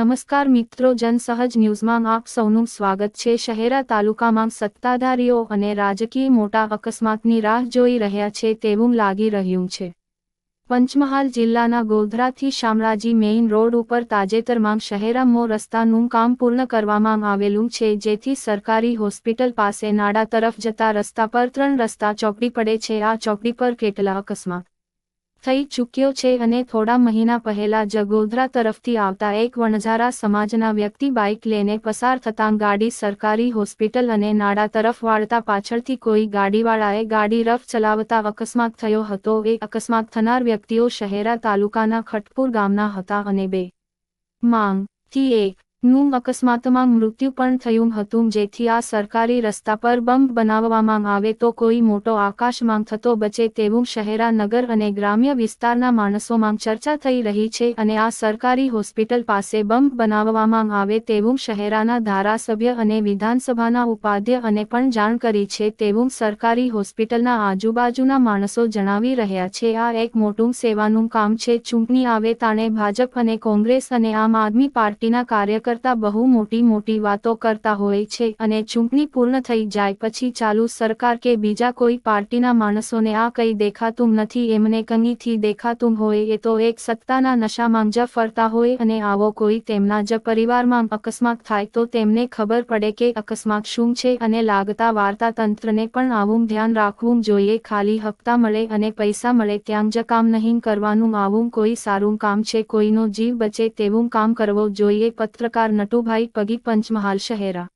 નમસ્કાર મિત્રો, જનસહજ ન્યૂઝમાં આપ સૌનું સ્વાગત છે. શહેરા તાલુકામાં સત્તાધારીઓ અને રાજકીય મોટા અકસ્માતની રાહ જોઈ રહ્યા છે તેવું લાગી રહ્યું છે. પંચમહાલ જિલ્લાના ગોધરાથી શામળાજી મેઇન રોડ ઉપર તાજેતરમાં શહેરા મો રસ્તાનું કામ પૂર્ણ કરવામાં આવેલું છે, જેથી સરકારી હોસ્પિટલ પાસે નાડા તરફ જતા રસ્તા પર ત્રણ રસ્તા ચોકડી પડે છે. આ ચોકડી પર કેટલા અકસ્માત થઈ ચૂક્યો છે અને થોડા મહિના પહેલા જ તરફથી આવતા એક વણઝારા સમાજના વ્યક્તિ બાઇક લઈને પસાર થતાં ગાડી સરકારી હોસ્પિટલ અને નાડા તરફ વાળતા પાછળથી કોઈ ગાડીવાળાએ ગાડી રફ ચલાવતા અકસ્માત થયો હતો. એ અકસ્માત થનાર વ્યક્તિઓ શહેરા તાલુકાના ખટપુર ગામના હતા અને બે. માંગ. થી એક. નું અકસ્માતમાં મૃત્યુ પણ થયું હતું. જેથી આ સરકારી રસ્તા પર બંબ બનાવવામાં આવે તો કોઈ મોટો આકાશમાં થતો બચે તેવું શહેરા, નગર અને ગ્રામ્ય વિસ્તારના માણસોમાં ચર્ચા થઈ રહી છે અને આ સરકારી હોસ્પિટલ પાસે બંબ બનાવવામાં આવે તેવું શહેરાના ધારાસભ્ય અને વિધાનસભાના ઉપાધ્ય અને પણ જાણ કરી છે તેવું સરકારી હોસ્પિટલના આજુબાજુના માણસો જણાવી રહ્યા છે. આ એક મોટું સેવાનું કામ છે. ચૂંટણી આવે તાણે ભાજપ અને કોંગ્રેસ અને આમ આદમી પાર્ટીના કાર્યકર કરતા બહુ મોટી મોટી વાતો કરતા હોય છે અને ચૂંટણી પૂર્ણ થઈ જાય પછી ચાલુ સરકાર કે બીજા કોઈ પાર્ટીના માણસોને આ કંઈ દેખાતું નથી, એમને કંઈથી દેખાતું હોય એ તો એક સત્તાના નશામાં જ ફરતા હોય અને આવો કોઈ તેમના જ પરિવારમાં અકસ્માત થાય તો તેમને ખબર પડે કે અકસ્માત શું છે અને લાગતા વાર્તા તંત્રને પણ આવું ધ્યાન રાખવું જોઈએ. ખાલી હપ્તા મળે અને પૈસા મળે ત્યાં જ કામ નહીં કરવાનું, આવું કોઈ સારું કામ છે, કોઈનો જીવ બચે તેવું કામ કરવો જોઈએ. પત્રકાર નટુભાઈ પગી પંચમહાલ શહેરા.